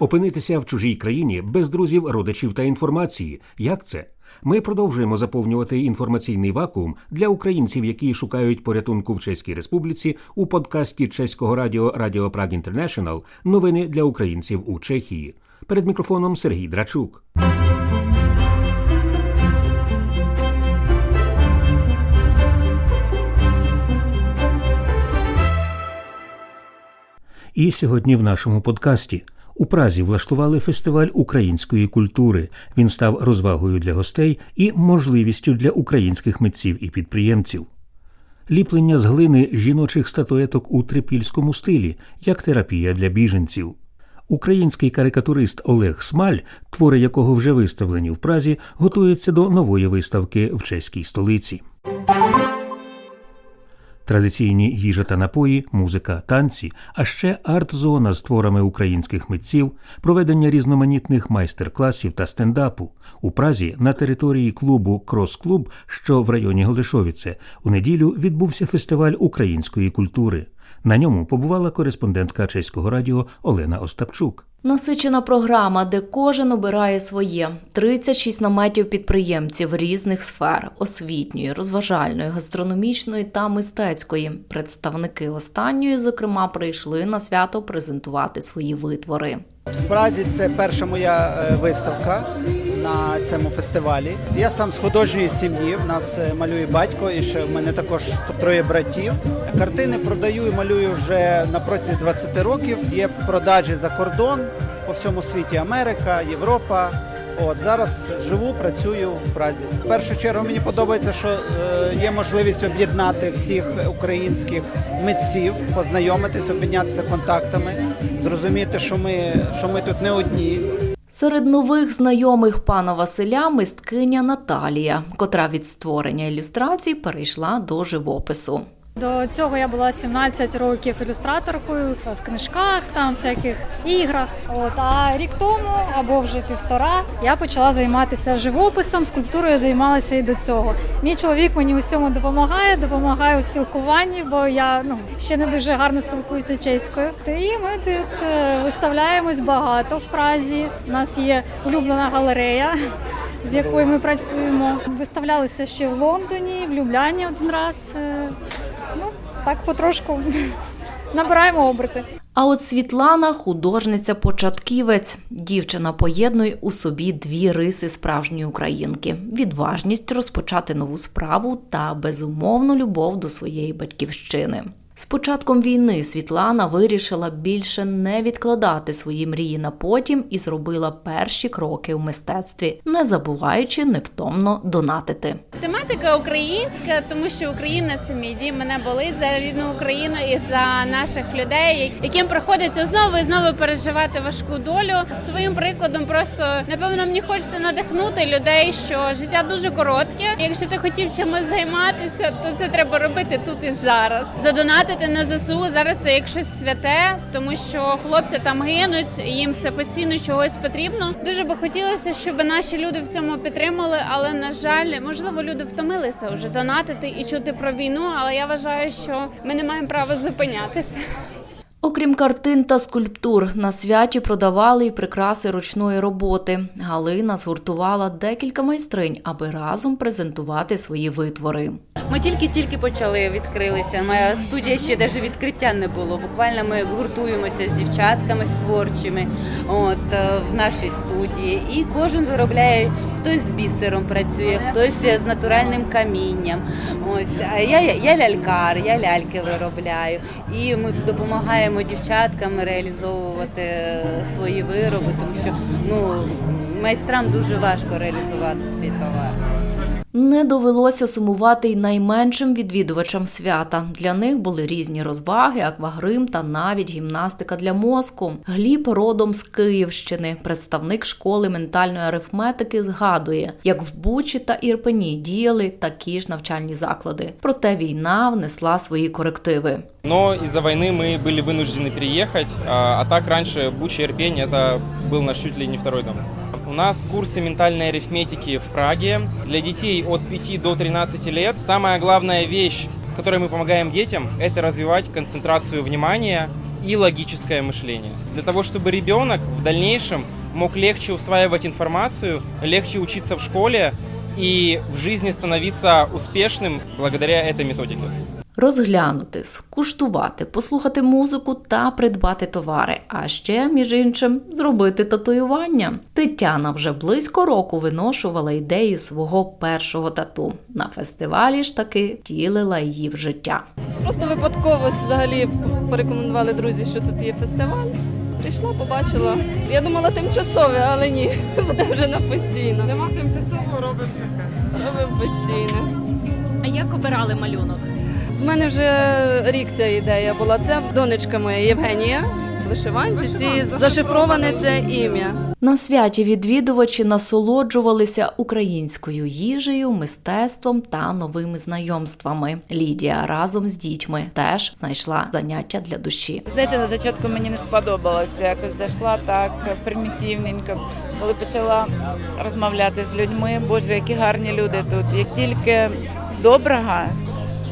Опинитися в чужій країні без друзів, родичів та інформації. Як це? Ми продовжуємо заповнювати інформаційний вакуум для українців, які шукають порятунку в Чеській Республіці у подкасті чеського радіо Радіо Праг Інтернешнл Новини для українців у Чехії. Перед мікрофоном Сергій Драчук. І сьогодні в нашому подкасті у Празі влаштували фестиваль української культури. Він став розвагою для гостей і можливістю для українських митців і підприємців. Ліплення з глини жіночих статуеток у трипільському стилі, як терапія для біженців. Український карикатурист Олег Смаль, твори якого вже виставлені в Празі, готується до нової виставки в чеській столиці. Традиційні їжа та напої, музика, танці, а ще арт-зона з творами українських митців, проведення різноманітних майстер-класів та стендапу. У Празі на території клубу Крос-клуб, що в районі Голишовіце, у неділю відбувся фестиваль української культури. На ньому побувала кореспондентка чеського радіо Олена Остапчук. Насичена програма, де кожен обирає своє. 36 наметів підприємців різних сфер освітньої, розважальної, гастрономічної та мистецької. Представники останньої, зокрема, прийшли на свято презентувати свої витвори. В Празі це перша моя е, виставка на цьому фестивалі. Я сам з художньої сім'ї. В нас е, малює батько, і ще в мене також троє братів. Картини продаю і малюю вже на протязі 20 років. Є продажі за кордон по всьому світі Америка, Європа. От зараз живу, працюю в Празі. В першу чергу мені подобається, що е, є можливість об'єднати всіх українських митців, познайомитись, обмінятися контактами, зрозуміти, що ми, що ми тут не одні. Серед нових знайомих пана Василя мисткиня Наталія, котра від створення ілюстрацій перейшла до живопису. До цього я була 17 років ілюстраторкою в книжках, там всяких іграх. От а рік тому або вже півтора я почала займатися живописом. Скульптурою займалася і до цього. Мій чоловік мені усьому допомагає, допомагає у спілкуванні, бо я ну ще не дуже гарно спілкуюся чеською. І ми тут е, виставляємось багато в Празі. У нас є улюблена галерея. З якою ми працюємо, виставлялися ще в Лондоні, в Любляні один раз. Так потрошку набираємо оберти. А от Світлана художниця-початківець. Дівчина поєднує у собі дві риси справжньої українки: відважність розпочати нову справу та безумовну любов до своєї батьківщини. З початком війни Світлана вирішила більше не відкладати свої мрії на потім і зробила перші кроки в мистецтві, не забуваючи невтомно донатити. Тематика українська, тому що Україна це мій дім. Мене болить за рідну Україну і за наших людей, яким приходиться знову і знову переживати важку долю. Своїм прикладом просто напевно мені хочеться надихнути людей, що життя дуже коротке. Якщо ти хотів чимось займатися, то це треба робити тут і зараз. Задонатити на ЗСУ зараз це як щось святе, тому що хлопці там гинуть, їм все постійно чогось потрібно. Дуже би хотілося, щоб наші люди в цьому підтримали, але на жаль, можливо, люди втомилися вже донатити і чути про війну. Але я вважаю, що ми не маємо права зупинятися. Окрім картин та скульптур, на святі продавали й прикраси ручної роботи. Галина згуртувала декілька майстринь, аби разом презентувати свої витвори. Ми тільки-тільки почали відкрилися. Моя студія ще навіть відкриття не було. Буквально ми гуртуємося з дівчатками з творчими от е, в нашій студії. І кожен виробляє хтось з бісером працює, хтось з натуральним камінням. Ось а я, я лялькар, я ляльки виробляю. І ми допомагаємо дівчаткам реалізовувати е, свої вироби, тому що ну майстрам дуже важко реалізувати свій товар. Не довелося сумувати й найменшим відвідувачам свята. Для них були різні розваги, аквагрим та навіть гімнастика для мозку. Гліб родом з Київщини, представник школи ментальної арифметики, згадує, як в Бучі та Ірпені діяли такі ж навчальні заклади. Проте війна внесла свої корективи. Но из-за войны мы были вынуждены переехать, а, а так раньше Буча и Ирпень это был наш чуть ли не второй дом. У нас курсы ментальной арифметики в Праге для детей от 5 до 13 лет. Самая главная вещь, с которой мы помогаем детям, это развивать концентрацию внимания и логическое мышление. Для того, чтобы ребенок в дальнейшем мог легче усваивать информацию, легче учиться в школе и в жизни становиться успешным благодаря этой методике. Розглянути, скуштувати, послухати музику та придбати товари, а ще, між іншим, зробити татуювання. Тетяна вже близько року виношувала ідею свого першого тату. На фестивалі ж таки втілила її в життя. Просто випадково взагалі порекомендували друзі, що тут є фестиваль. Прийшла, побачила. Я думала тимчасове, але ні, буде вже на постійно. Нема тимчасово робимо таке. Робимо постійно. А як обирали малюнок? В мене вже рік ця ідея була. Це донечка моя Євгенія. Вишиванці ці зашифроване це ім'я. На святі відвідувачі насолоджувалися українською їжею, мистецтвом та новими знайомствами. Лідія разом з дітьми теж знайшла заняття для душі. Знаєте, на початку мені не сподобалося. Якось зайшла так примітивненько. Коли почала розмовляти з людьми, боже, які гарні люди тут. Як тільки доброго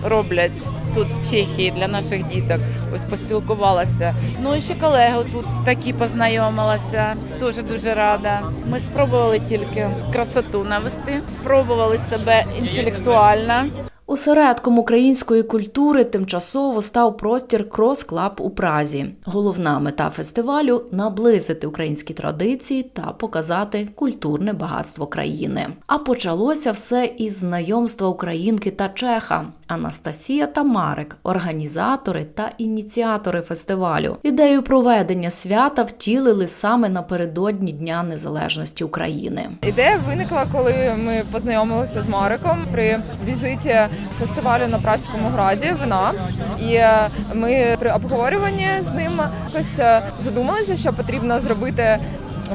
роблять тут в Чехії для наших діток, ось поспілкувалася. Ну і ще колегу тут такі познайомилася. Дуже дуже рада. Ми спробували тільки красоту навести, спробували себе інтелектуально. Осередком української культури тимчасово став простір Крос Клаб у Празі. Головна мета фестивалю наблизити українські традиції та показати культурне багатство країни. А почалося все із знайомства українки та чеха. Анастасія та Марик, організатори та ініціатори фестивалю. Ідею проведення свята втілили саме напередодні Дня Незалежності України. Ідея виникла, коли ми познайомилися з Мариком при візиті фестивалю на Пражському граді вина. І е, ми при обговорюванні з ним якось е, задумалися, що потрібно зробити.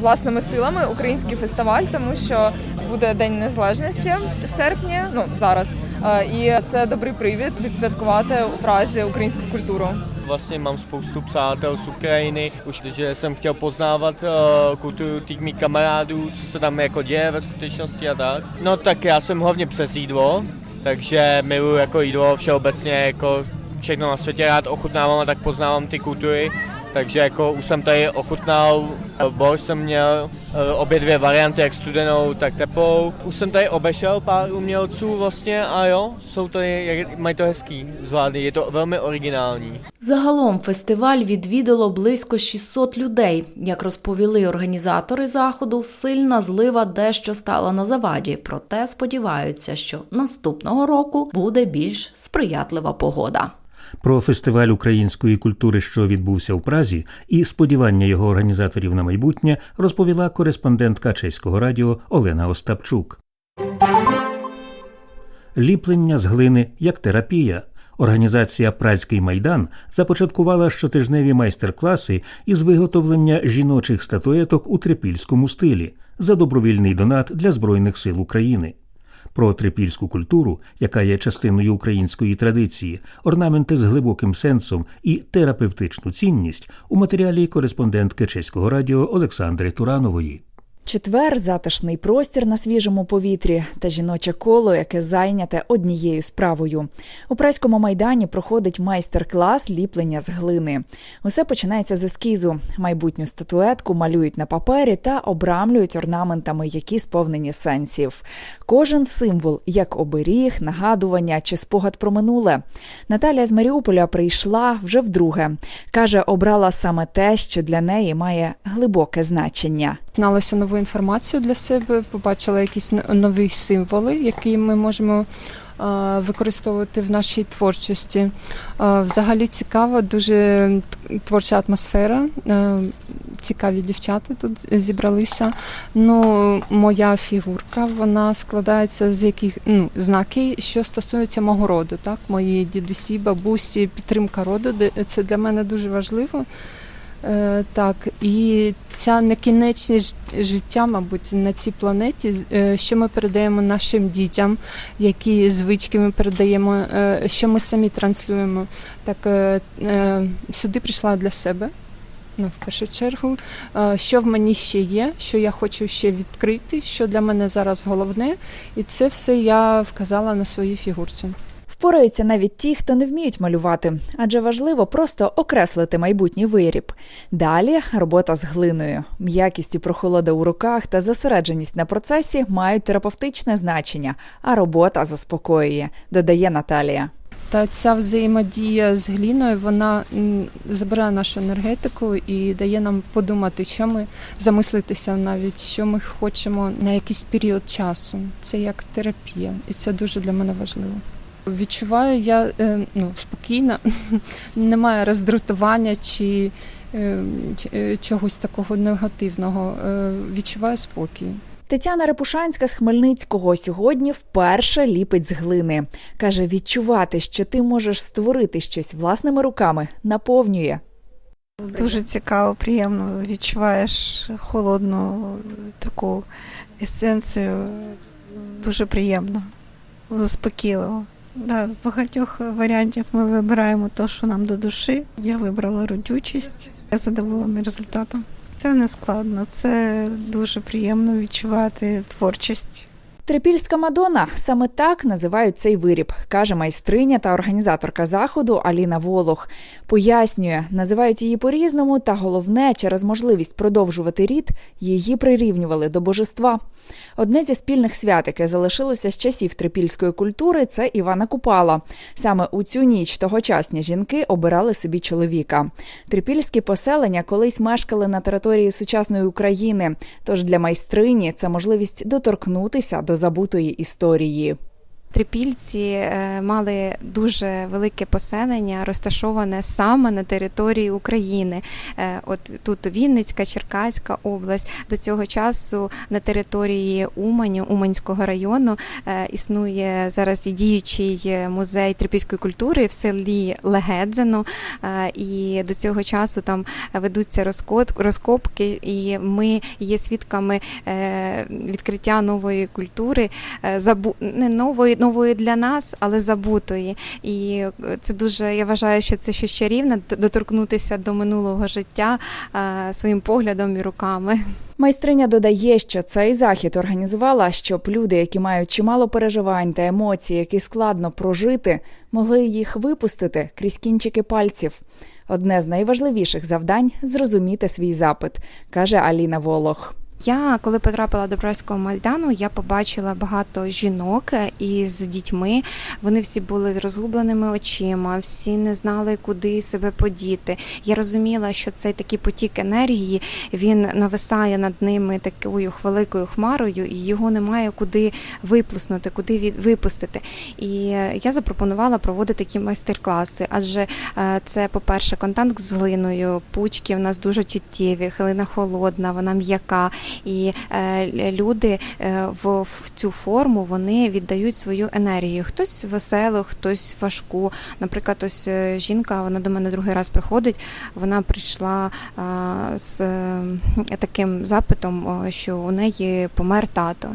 Власними силами український фестиваль, тому що буде День Незалежності в серпні, ну зараз. Е, І це добрий привід відсвяткувати у Празі українську культуру. Vlastně mám spoustu přátel z Ukrajiny, už že jsem chtěl poznávat uh, kulturu těch mých kamarádů, co se tam jako děje ve skutečnosti a tak. No tak takže miluji jako jídlo všeobecně, jako všechno na světě rád ochutnávám a tak poznávám ty kultury. Takže jako už jsem tady ochutnal, eh, borš jsem měl eh, obě dvě varianty, jak studenou, tak teplou. Už jsem tady obešel pár umělců vlastně a jo, jsou tady, mají to hezký, zvládli, je to velmi originální. Загалом фестиваль відвідало близько 600 людей. Як розповіли організатори заходу, сильна злива дещо стала на заваді, проте сподіваються, що наступного року буде більш сприятлива погода. Про фестиваль української культури, що відбувся в Празі, і сподівання його організаторів на майбутнє розповіла кореспондентка чеського радіо Олена Остапчук. Ліплення з глини як терапія. Організація Празький майдан започаткувала щотижневі майстер-класи із виготовлення жіночих статуеток у трипільському стилі за добровільний донат для Збройних сил України. Про трипільську культуру, яка є частиною української традиції, орнаменти з глибоким сенсом і терапевтичну цінність у матеріалі кореспондентки чеського радіо Олександри Туранової. Четвер затишний простір на свіжому повітрі та жіноче коло, яке зайняте однією справою. У прайському майдані проходить майстер-клас ліплення з глини. Усе починається з ескізу. Майбутню статуетку малюють на папері та обрамлюють орнаментами, які сповнені сенсів. Кожен символ, як оберіг, нагадування чи спогад про минуле. Наталія з Маріуполя прийшла вже вдруге. каже, обрала саме те, що для неї має глибоке значення. Зналася нову інформацію для себе, побачила якісь нові символи, які ми можемо використовувати в нашій творчості. Взагалі цікава, дуже творча атмосфера. Цікаві дівчата тут зібралися. Ну, моя фігурка вона складається з яких ну, знаків, що стосується мого роду. Так, мої дідусі, бабусі, підтримка роду. Це для мене дуже важливо. Е, так, і ця некінечність життя, мабуть, на цій планеті, е, що ми передаємо нашим дітям, які звички ми передаємо, е, що ми самі транслюємо. Так сюди прийшла для себе. Ну, в першу чергу, що в мені ще є, що я хочу ще відкрити, що для мене зараз головне, і це все я вказала на своїй фігурці. Впораються навіть ті, хто не вміють малювати, адже важливо просто окреслити майбутній виріб. Далі робота з глиною. М'якість і прохолода у руках та зосередженість на процесі мають терапевтичне значення, а робота заспокоює, додає Наталія. Та ця взаємодія з гліною вона забирає нашу енергетику і дає нам подумати, що ми замислитися навіть, що ми хочемо на якийсь період часу. Це як терапія, і це дуже для мене важливо. Відчуваю я е, ну, спокійно, немає роздратування чи, е, чи- е, чогось такого негативного. Е, Відчуваю спокій. Тетяна Репушанська з Хмельницького сьогодні вперше ліпить з глини. Каже, відчувати, що ти можеш створити щось власними руками, наповнює. Дуже цікаво, приємно відчуваєш холодну таку есенцію. Дуже приємно, заспокійливо. Да, з багатьох варіантів ми вибираємо те, що нам до душі. Я вибрала родючість. Я задоволена результатом. Це не складно, це дуже приємно відчувати творчість. Трипільська Мадонна саме так називають цей виріб, каже майстриня та організаторка заходу Аліна Волох. Пояснює, називають її по-різному, та головне, через можливість продовжувати рід, її прирівнювали до божества. Одне зі спільних свят, яке залишилося з часів трипільської культури, це Івана Купала. Саме у цю ніч тогочасні жінки обирали собі чоловіка. Трипільські поселення колись мешкали на території сучасної України. Тож для майстрині це можливість доторкнутися до забутої історії. Трипільці е, мали дуже велике поселення, розташоване саме на території України. Е, От тут Вінницька, Черкаська область. До цього часу на території Уманю, Уманського району, е, існує зараз і діючий музей трипільської культури в селі Легедзино. І до цього часу там ведуться розкопки, і ми є свідками відкриття нової культури, не нової, нової для нас, але забутої. І е, це дуже, я вважаю, що це щось чарівне доторкнутися до минулого життя е, своїм поглядом і руками. Майстриня додає, що цей захід організувала, щоб люди, які мають чимало переживань та емоцій, які складно прожити, могли їх випустити крізь кінчики пальців. Одне з найважливіших завдань зрозуміти свій запит, каже Аліна Волох. Я, коли потрапила до Пражського майдану, я побачила багато жінок е, із дітьми. Вони всі були з розгубленими очима, всі не знали, куди себе подіти. Я розуміла, що цей такий потік енергії він нависає над ними такою великою хмарою, і його немає куди виплеснути, куди випустити. І е, я запропонувала проводити такі майстер-класи, адже е, це, по-перше, контакт з глиною. Пучки в нас дуже чуттєві, глина холодна, вона м'яка. І е, люди е, в, цю форму вони віддають свою енергію. Хтось веселу, хтось важку. Наприклад, ось е, жінка, вона до мене другий раз приходить. Вона прийшла з таким запитом, що у неї помер тато,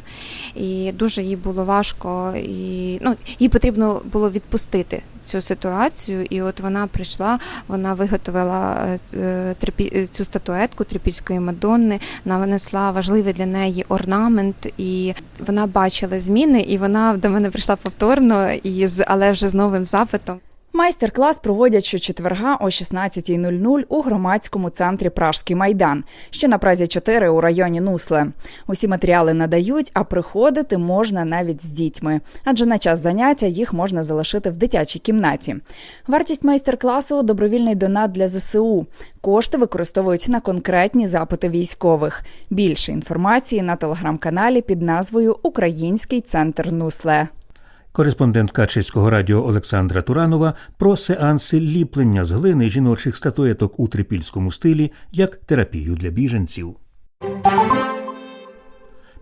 і дуже їй було важко, і ну їй потрібно було відпустити. Цю ситуацію, і от вона прийшла, вона виготовила е, е, е, цю статуетку трипільської Мадонни, нанесла важливий для неї орнамент, і вона бачила зміни, і вона до мене прийшла повторно, і з але вже з новим запитом. Майстер-клас проводять щочетверга о 16.00 у громадському центрі Пражський майдан, що на Празі 4 у районі Нусле. Усі матеріали надають, а приходити можна навіть з дітьми, адже на час заняття їх можна залишити в дитячій кімнаті. Вартість майстер-класу добровільний донат для ЗСУ. Кошти використовують на конкретні запити військових. Більше інформації на телеграм-каналі під назвою Український центр Нусле. Кореспондентка Чеського радіо Олександра Туранова про сеанси ліплення з глини жіночих статуеток у трипільському стилі як терапію для біженців.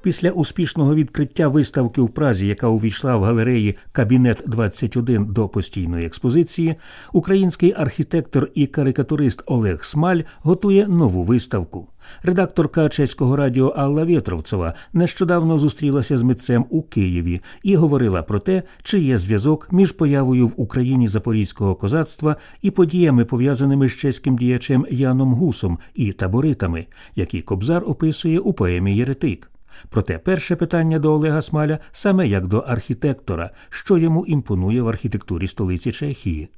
Після успішного відкриття виставки в Празі, яка увійшла в галереї Кабінет 21 до постійної експозиції, український архітектор і карикатурист Олег Смаль готує нову виставку. Редакторка чеського радіо Алла Вєтровцева нещодавно зустрілася з митцем у Києві і говорила про те, чи є зв'язок між появою в Україні запорізького козацтва і подіями, пов'язаними з чеським діячем Яном Гусом і таборитами, які Кобзар описує у поемі Єретик. Проте перше питання до Олега Смаля саме як до архітектора, що йому імпонує в архітектурі столиці Чехії.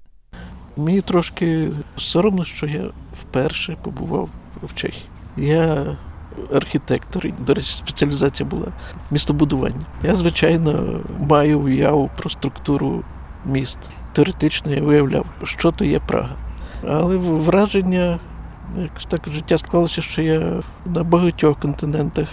Мені трошки соромно, що я вперше побував в Чехії. Я архітектор, до речі, спеціалізація була містобудування. Я, звичайно, маю уяву про структуру міст. Теоретично я уявляв, що то є Прага. Але враження, якось так життя склалося, що я на багатьох континентах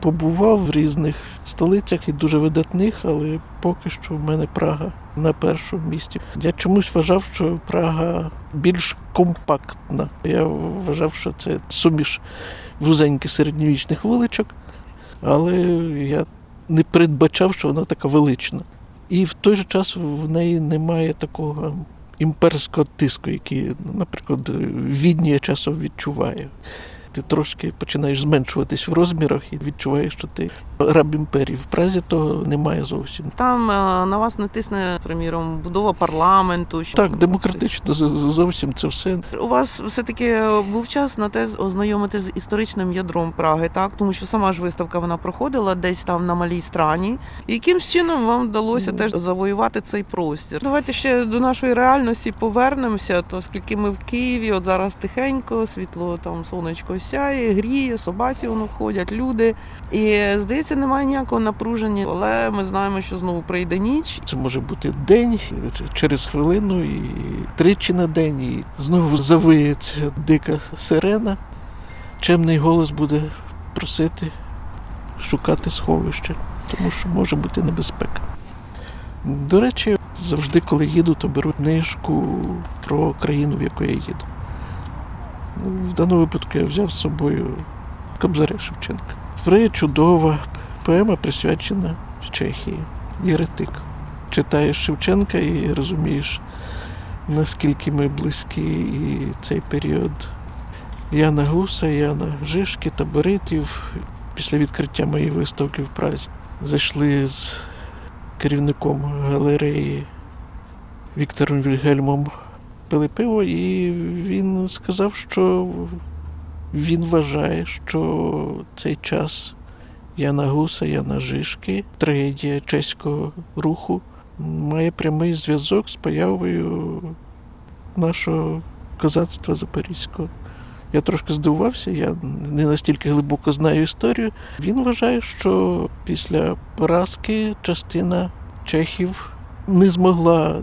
побував в різних столицях і дуже видатних, але поки що в мене Прага на першому місці. Я чомусь вважав, що Прага більш компактна. Я вважав, що це суміш вузеньких середньовічних вуличок, але я не передбачав, що вона така велична. І в той же час в неї немає такого імперського тиску, який, наприклад, Відні я часом відчуваю. Ти трошки починаєш зменшуватись в розмірах і відчуваєш, що ти раб імперії. В Празі того немає зовсім. Там е, на вас не тисне, приміром, будова парламенту. що- Так, демократично зовсім це все. У вас все-таки був час на те ознайомити з історичним ядром Праги, так? Тому що сама ж виставка вона проходила десь там на малій страні. І якимсь чином вам вдалося теж завоювати цей простір. Давайте ще до нашої реальності повернемося, то оскільки ми в Києві, от зараз тихенько, світло там сонечко сяє, гріє, собаці воно ходять, люди. І здається, немає ніякого напруження, але ми знаємо, що знову прийде ніч. Це може бути день через хвилину, і тричі на день, і знову завиється дика сирена. Чемний голос буде просити шукати сховище, тому що може бути небезпека. До речі, завжди, коли їду, то беру книжку про країну, в яку я їду. В даному випадку я взяв з собою Кобзаря Шевченка. Причудова поема присвячена Чехії. Єретик. Читаєш Шевченка і розумієш, наскільки ми близькі і цей період Яна Гуса, Яна Жишки, Таборитів. Після відкриття моєї виставки в Празі зайшли з керівником галереї Віктором Вільгельмом пили пиво, і він сказав, що він вважає, що цей час Яна Гуса, Яна Жишки, трагедія чеського руху має прямий зв'язок з появою нашого козацтва Запорізького. Я трошки здивувався, я не настільки глибоко знаю історію. Він вважає, що після поразки частина чехів не змогла е,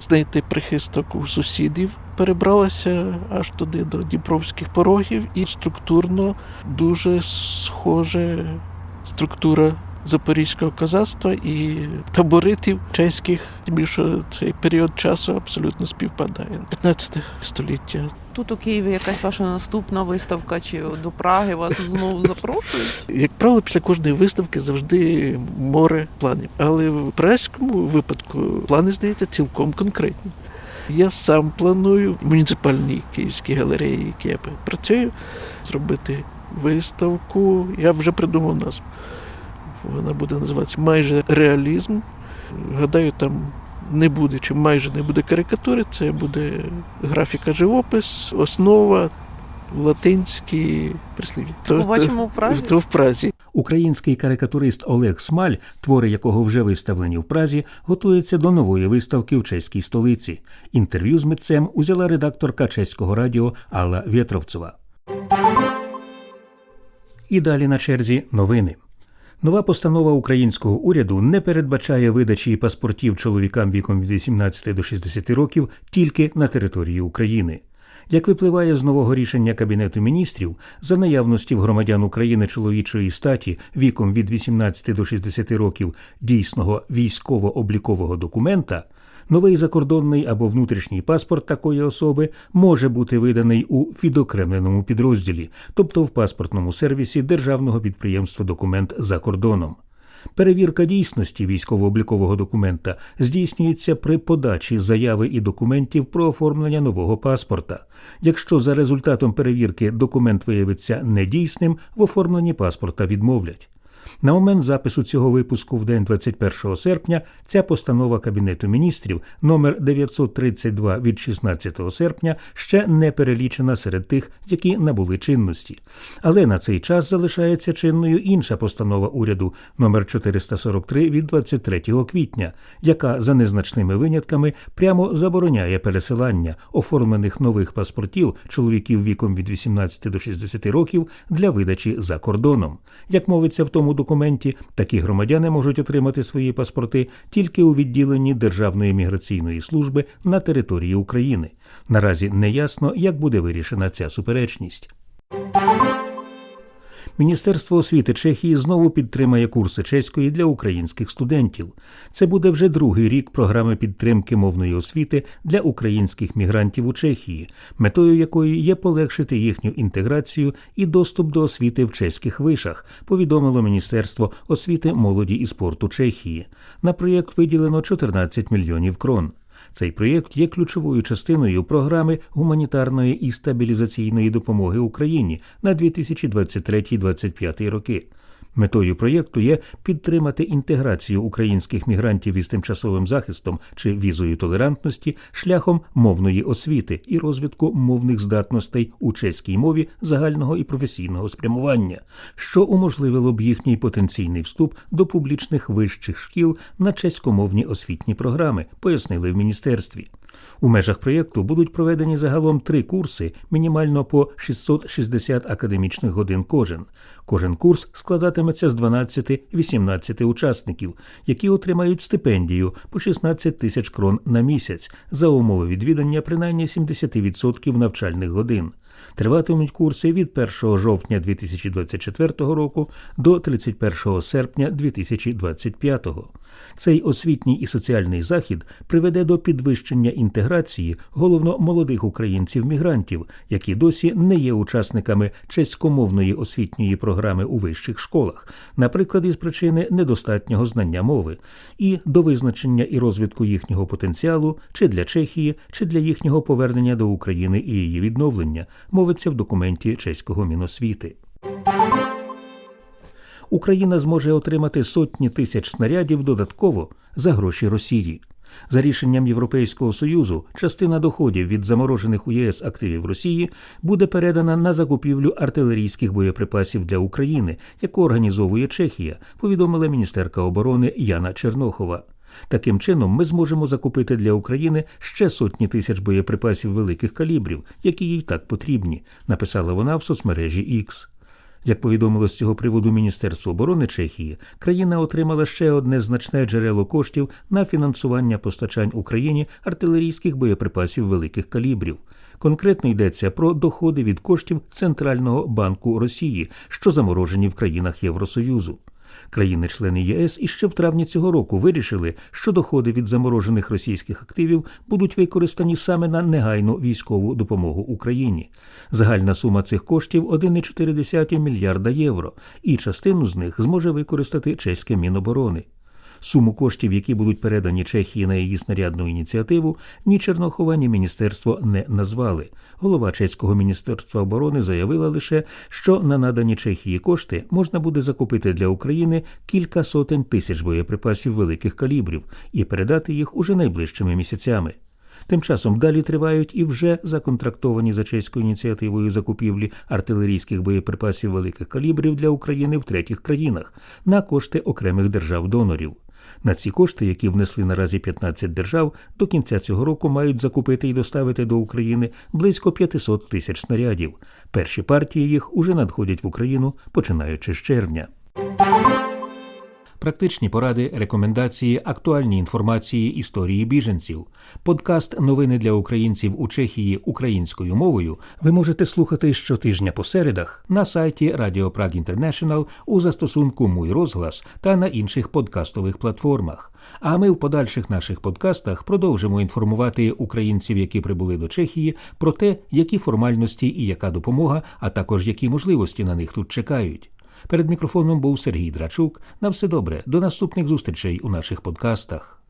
знайти прихисток у сусідів, перебралася аж туди до Дніпровських порогів, і структурно дуже схожа структура запорізького козацтва і таборитів чеських, тим більше цей період часу абсолютно співпадає. 15 століття. Тут у Києві якась ваша наступна виставка, чи до Праги вас знову запрошують? Як правило, після кожної виставки завжди море планів. Але в празькому випадку плани здається цілком конкретні. Я сам планую в муніципальній київській галереї, які я працюю, зробити виставку. Я вже придумав назву. Вона буде називатися майже реалізм. Гадаю, там не буде, чи майже не буде карикатури, це буде графіка живопис, основа, латинські прислів'я. То Празі? То в Празі. Український карикатурист Олег Смаль, твори якого вже виставлені в Празі, готується до нової виставки в чеській столиці. Інтерв'ю з митцем узяла редакторка чеського радіо Алла Вєтровцева. І далі на черзі новини. Нова постанова українського уряду не передбачає видачі паспортів чоловікам віком від 18 до 60 років тільки на території України. Як випливає з нового рішення Кабінету міністрів, за наявності в громадян України чоловічої статі віком від 18 до 60 років дійсного військово-облікового документа, новий закордонний або внутрішній паспорт такої особи може бути виданий у відокремленому підрозділі, тобто в паспортному сервісі державного підприємства Документ за кордоном. Перевірка дійсності військово-облікового документа здійснюється при подачі заяви і документів про оформлення нового паспорта. Якщо за результатом перевірки документ виявиться недійсним, в оформленні паспорта відмовлять. На момент запису цього випуску в день 21 серпня ця постанова Кабінету міністрів номер 932 від 16 серпня ще не перелічена серед тих, які набули чинності. Але на цей час залишається чинною інша постанова уряду номер 443 від 23 квітня, яка за незначними винятками прямо забороняє пересилання оформлених нових паспортів чоловіків віком від 18 до 60 років для видачі за кордоном. Як мовиться в тому документі, такі громадяни можуть отримати свої паспорти тільки у відділенні Державної міграційної служби на території України. Наразі не ясно, як буде вирішена ця суперечність. Міністерство освіти Чехії знову підтримає курси чеської для українських студентів. Це буде вже другий рік програми підтримки мовної освіти для українських мігрантів у Чехії, метою якої є полегшити їхню інтеграцію і доступ до освіти в чеських вишах, повідомило Міністерство освіти, молоді і спорту Чехії. На проєкт виділено 14 мільйонів крон. Цей проєкт є ключовою частиною програми гуманітарної і стабілізаційної допомоги Україні на 2023-2025 роки. Метою проєкту є підтримати інтеграцію українських мігрантів із тимчасовим захистом чи візою толерантності шляхом мовної освіти і розвитку мовних здатностей у чеській мові загального і професійного спрямування, що уможливило б їхній потенційний вступ до публічних вищих шкіл на чеськомовні освітні програми, пояснили в міністерстві. У межах проєкту будуть проведені загалом три курси, мінімально по 660 академічних годин кожен. Кожен курс складатиметься з 12-18 учасників, які отримають стипендію по 16 тисяч крон на місяць за умови відвідання принаймні 70% навчальних годин. Триватимуть курси від 1 жовтня 2024 року до 31 серпня 2025. Цей освітній і соціальний захід приведе до підвищення інтеграції головно молодих українців-мігрантів, які досі не є учасниками чеськомовної освітньої програми у вищих школах, наприклад, із причини недостатнього знання мови, і до визначення і розвитку їхнього потенціалу чи для Чехії, чи для їхнього повернення до України і її відновлення, мовиться в документі чеського міносвіти. Україна зможе отримати сотні тисяч снарядів додатково за гроші Росії. За рішенням Європейського союзу, частина доходів від заморожених у ЄС активів Росії буде передана на закупівлю артилерійських боєприпасів для України, яку організовує Чехія, повідомила міністерка оборони Яна Чернохова. Таким чином, ми зможемо закупити для України ще сотні тисяч боєприпасів великих калібрів, які їй так потрібні, написала вона в соцмережі X. Як повідомило з цього приводу Міністерство оборони Чехії, країна отримала ще одне значне джерело коштів на фінансування постачань Україні артилерійських боєприпасів великих калібрів. Конкретно йдеться про доходи від коштів Центрального банку Росії, що заморожені в країнах Євросоюзу. Країни-члени ЄС іще в травні цього року вирішили, що доходи від заморожених російських активів будуть використані саме на негайну військову допомогу Україні. Загальна сума цих коштів 1,4 мільярда євро, і частину з них зможе використати чеське Міноборони. Суму коштів, які будуть передані Чехії на її снарядну ініціативу, ні Чернохова, ні міністерство не назвали. Голова чеського міністерства оборони заявила лише, що на надані Чехії кошти можна буде закупити для України кілька сотень тисяч боєприпасів великих калібрів і передати їх уже найближчими місяцями. Тим часом далі тривають і вже законтрактовані за чеською ініціативою закупівлі артилерійських боєприпасів великих калібрів для України в третіх країнах на кошти окремих держав-донорів. На ці кошти, які внесли наразі 15 держав, до кінця цього року мають закупити і доставити до України близько 500 тисяч снарядів. Перші партії їх уже надходять в Україну, починаючи з червня. Практичні поради, рекомендації, актуальні інформації історії біженців. Подкаст Новини для українців у Чехії українською мовою ви можете слухати щотижня по середах на сайті Radio Prague International у застосунку Мой розглас та на інших подкастових платформах. А ми в подальших наших подкастах продовжимо інформувати українців, які прибули до Чехії, про те, які формальності і яка допомога, а також які можливості на них тут чекають. Перед мікрофоном був Сергій Драчук. На все добре. До наступних зустрічей у наших подкастах.